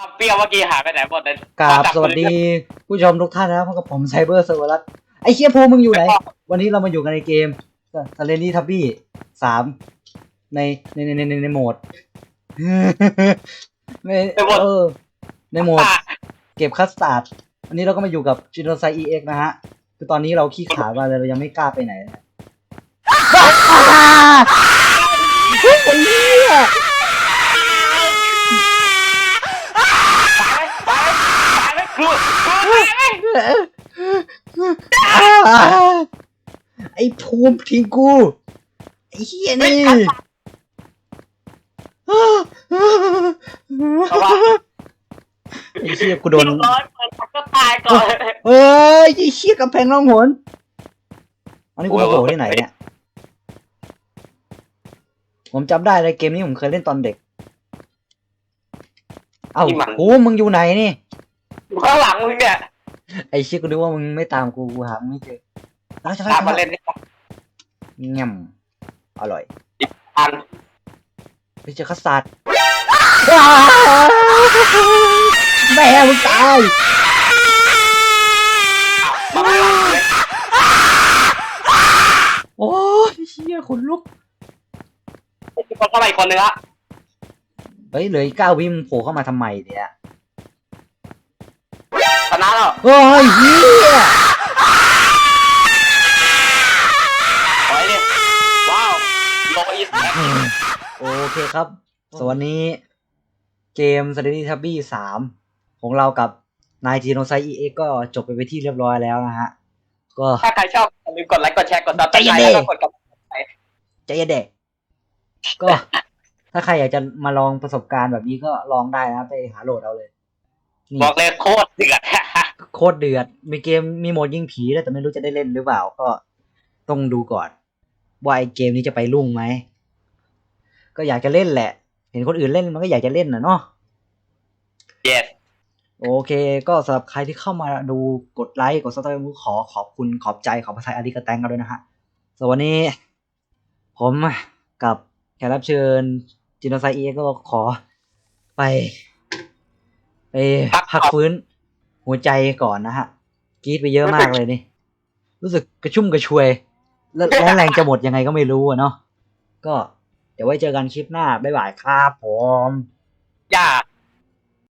อะเปรี้ยวเมื่อกี้หายไปไหนหมดเลยกราบสวัสดีผู้ชมทุกท่านนะครับพบกับผมไซเบอร์เซอร์วัตไอเชียภูมึงอยู่ไหน วันนี้เรามาอยู่กันในเกมซาเลนี่ทับบี้สามในในในในในในโหมดในเออในโหมดอะเก็บคัสตาร์ดวันนี้เราก็มาอยู่กับจิโนไซเอ็กนะฮะคือตอนนี้เราขี้ขลาดมาเลยเรายังไม่กล้าไปไหนนะเฮ้ยไอ้เหี้ย ไปไปไปกูกู ไอ้ภูมิทิ้งกู ไอ้เหี้ยนี่ไอ้เหี้ยกูโดนร้อยเปิดก็ตายก่อนเอ้ยไอ้เหี้ยกำแพงล่องหนอันนี้กูโผล่ที่ไหนเนี่ย ผมจำได้เลยเกมนี้ผมเคยเล่นตอนเด็ก เอ้าภูมิมึงอยู่ไหนนี่ข้างหลังมึงเนี่ย ไอ้เชี่ยกูนึกว่ามึงไม่ตามกูกูหามึงไม่เจอแล้วจะตามมาเล่นเง่มอร่อยอันไปเจอคัสตาร์ดแม่มึงตายมาข้างหลังเลยโอ้ยเชี่ยขนลุกมีคนเข้ามาอีกคนนึงละเฮ้ยเหลืออีกเก้าวิมึงโผล่เข้ามาทำไมเนี่ยช นะแล้ว โอ้ยเฮียไว้ดิว้าวโลอีสแท็กโอเคครับ ส่วนนี้เกม s t a n d y Tabby สามของเรากับนายจีโนไซเอ็กก็จบไปไปนที่เรียบร้อยแล้วนะฮะ ก็ ถ้าใครชอบอย่าลืมกดไลค์ กดแชร์ กดซับสใจไครเย็นต์ดิแล้วก็กดกระดิ่งใจเย็นเด็ก ก็ ถ้าใครอยากจะมาลองประสบการณ์แบบนี้ก็ลองได้นะ ไปหาโหลดเอาเลยนี่ บอกเลยโคตรเดือดโคตรเดือด มีเกมมีโหมดยิงผีด้วยแต่ไม่รู้จะได้เล่นหรือเปล่า ก็ต้องดูก่อน ว่าไอเกมนี้จะไปรุ่งไหม ก็อยากจะเล่นแหละ เห็นคนอื่นเล่นมันก็อยากจะเล่นนะเนาะ yes โอเค ก็สำหรับใครที่เข้ามาดูกดไลค์กดซับสไครต์ขอขอบคุณขอบใจขอบพระทัยอาริกาแตงกันด้วยนะฮะส่วนวันนี้ ผมกับแขกรับเชิญจินโนไซเอก็ขอไป ไปพักพักฟื้น หัวใจก่อนนะฮะกรีดไปเยอะมากเลยนี่ รู้สึกกระชุ่มกระชวย และและแรงจะหมดยังไงก็ไม่รู้อะเนาะก็เดี๋ยวไว้เจอกันคลิปหน้า บ๊ายบายครับผมอย่า